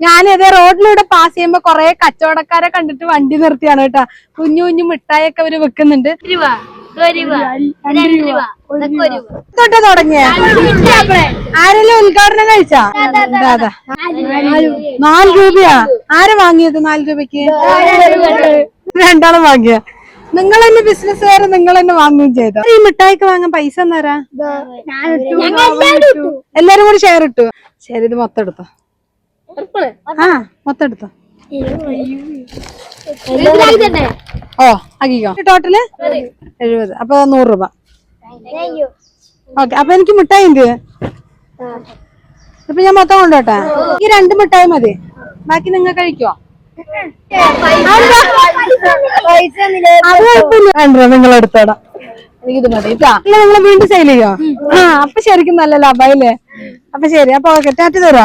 ഞാനതേ റോഡിലൂടെ പാസ് ചെയ്യുമ്പോ കൊറേ കച്ചവടക്കാരെ കണ്ടിട്ട് വണ്ടി നിർത്തിയാണ് കേട്ടാ. കുഞ്ഞു കുഞ്ഞു മിഠായിയൊക്കെ അവർ വെക്കുന്നുണ്ട്. തൊട്ട് തുടങ്ങിയ? ആരെല്ലാം ഉദ്ഘാടനം കഴിച്ചാ? അതാ നാല് രൂപയാ? ആര് വാങ്ങിയത് നാല് രൂപയ്ക്ക്? രണ്ടാളും വാങ്ങിയ? നിങ്ങൾ തന്നെ ബിസിനസ്സുകാര് നിങ്ങൾ തന്നെ വാങ്ങുകയും ചെയ്തു? ഈ മിഠായിക്ക് വാങ്ങാൻ പൈസ എന്നാരാ എല്ലാരും കൂടി ഷെയർ ഇട്ടു. ശരി ഇത് മൊത്തം എടുത്തോ. ആ മൊത്തം എടുത്തോ. ഓ ആക്കിക്കോ. ടോട്ടൽ എഴുപത്. അപ്പൊ നൂറ് രൂപ. ഓക്കെ അപ്പൊ എനിക്ക് മിഠായി എന്ത്? അപ്പൊ ഞാൻ മൊത്തം കൊണ്ടോട്ടെ ഈ രണ്ട് മിഠായി മതി. ബാക്കി നിങ്ങൾ കഴിക്കോ? അത് കുഴപ്പമില്ല. വേണ്ട നിങ്ങൾ എടുത്തോടാ. എനിക്കിത് മതി അല്ല നിങ്ങൾ വീണ്ടും സെയിൽ ചെയ്യോ? ആ അപ്പൊ ശരിക്കും നല്ല ലാഭമായില്ലേ? അപ്പൊ ശരി അപ്പൊ ഓക്കെ. ടാറ്റ് തരോ